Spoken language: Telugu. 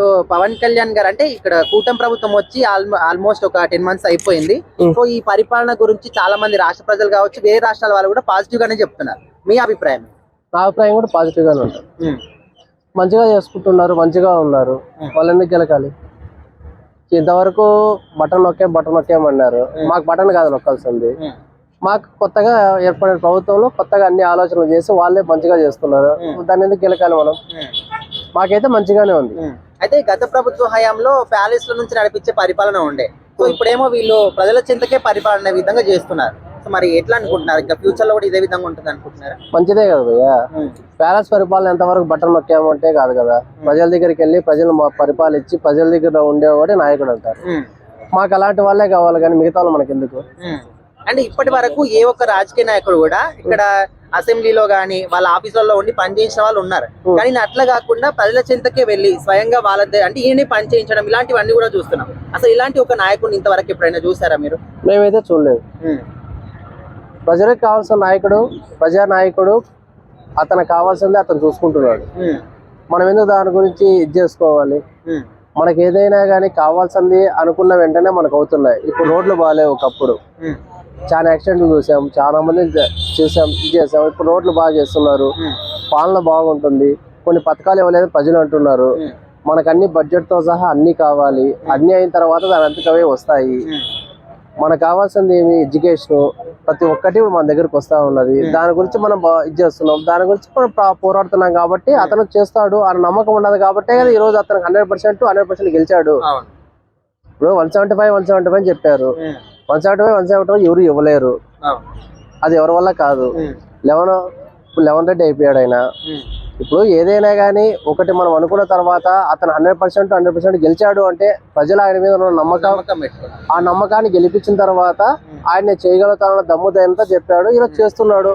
ఇప్పుడు పవన్ కళ్యాణ్ గారు అంటే ఇక్కడ కూటమి ప్రభుత్వం వచ్చి ఆల్మోస్ట్ ఒక టెన్ మంత్స్ అయిపోయింది. సో ఈ పరిపాలన గురించి చాలా మంది రాష్ట్ర ప్రజలు కావచ్చు వేరే రాష్ట్రాల వాళ్ళు కూడా పాజిటివ్ గానే చెప్తున్నారు. మీ అభిప్రాయం? నా అభిప్రాయం కూడా పాజిటివ్ గానే ఉంటుంది. ఉమ్, మంచిగా చేసుకుంటున్నారు మంచిగా ఉన్నారు. వాళ్ళు ఎందుకు గెలకాలి? ఇంతవరకు బటన్ నొక్కే బటన్ నొక్కేమన్నారు మాకు బటన్ కాదు నొక్కాల్సింది. మాకు కొత్తగా ఏర్పడిన ప్రభుత్వంలో కొత్తగా అన్ని ఆలోచనలు చేసి వాళ్ళే మంచిగా చేస్తున్నారు. దాన్ని ఎందుకు గెలకాలి మనం? మాకైతే మంచిగానే ఉంది. అయితే గత ప్రభుత్వ హయాంలో ప్యాలెస్లో నుంచి నడిపించే పరిపాలన ఉండే. సో ఇప్పుడేమో వీళ్ళు ప్రజల చింతకే పరిపాలన విధంగా చేస్తున్నారు. సో మరి ఎట్లా అనుకుంటున్నారు? ఇంకా ఫ్యూచర్లో కూడా ఇదే విధంగా ఉంటుంది అనుకుంటున్నారా? మంచిదే కదా భయ్యా. ప్యాలెస్ పరిపాలన ఎంతవరకు బటన్ నొక్కామంటే కాదు కదా. ప్రజల దగ్గరికి వెళ్ళి ప్రజలు మా పరిపాలించి ప్రజల దగ్గర ఉండేవాడే నాయకుడు అంటారు. మాకు అలాంటి వాళ్ళే కావాలి కానీ మిగతా వాళ్ళు మనకి ఎందుకు ఉమ్. అంటే ఇప్పటి వరకు ఏ ఒక్క రాజకీయ నాయకుడు కూడా ఇక్కడ అసెంబ్లీలో గానీ వాళ్ళ ఆఫీసులలో ఉండి పనిచేసిన వాళ్ళు ఉన్నారు. కానీ అట్లా కాకుండా ప్రజల చింతకే వెళ్ళి స్వయంగా వాళ్ళ అంటే ఈయన పని చేయించడం ఇలాంటివన్నీ కూడా చూస్తున్నాం అసలు ఇలాంటి ఒక నాయకుడిని ఇంతవరకు ఎప్పుడైనా చూసారా మీరు మేమైతే చూడలేదు. ప్రజలకు కావాల్సిన నాయకుడు ప్రజా నాయకుడు అతను కావాల్సిందే అతను చూసుకుంటున్నాడు. మనం ఎందుకు దాని గురించి ఇది చేసుకోవాలి. మనకి ఏదైనా కానీ కావాల్సింది అనుకున్న వెంటనే మనకు అవుతున్నాయి ఇప్పుడు రోడ్లు బాగాలేవు ఒకప్పుడు. చాలా యాక్సిడెంట్లు చూసాం చాలా మంది చూసాం ఇది చేసాం. ఇప్పుడు రోడ్లు బాగా చేస్తున్నారు. పాలన బాగుంటుంది. కొన్ని పథకాలు ఇవ్వలేదు ప్రజలు అంటున్నారు. మనకు అన్ని బడ్జెట్తో సహా అన్ని కావాలి. అన్ని అయిన తర్వాత దాని అంతకవే వస్తాయి. మనకు కావాల్సింది ఏమి? ఎడ్యుకేషన్ ప్రతి ఒక్కటి మన దగ్గరకు వస్తా ఉన్నది. దాని గురించి మనం ఇది చేస్తున్నాం. దాని గురించి మనం పోరాడుతున్నాం కాబట్టి అతను చేస్తాడు ఆ నమ్మకం ఉన్నది కాబట్టే కదా ఈ రోజు అతను హండ్రెడ్ పర్సెంట్ హండ్రెడ్ పర్సెంట్ గెలిచాడు. ఇప్పుడు one seventy five one seventy five చెప్పారు. One seventy five one seventy ఎవరు ఇవ్వలేరు. అది ఎవరి వల్ల కాదు. లెవెన్ లెవెన్ రెడ్డి అయిపోయాడు ఆయన. ఇప్పుడు ఏదైనా కానీ ఒకటి మనం అనుకున్న తర్వాత అతను హండ్రెడ్ పర్సెంట్ హండ్రెడ్ పర్సెంట్ గెలిచాడు అంటే ప్రజలు ఆయన మీద ఉన్న నమ్మకం ఆ నమ్మకాన్ని గెలిపించిన తర్వాత ఆయన చేయగలుగుతానన్న దమ్ము ధైర్యంతో చెప్పాడు ఇలా చేస్తున్నాడు.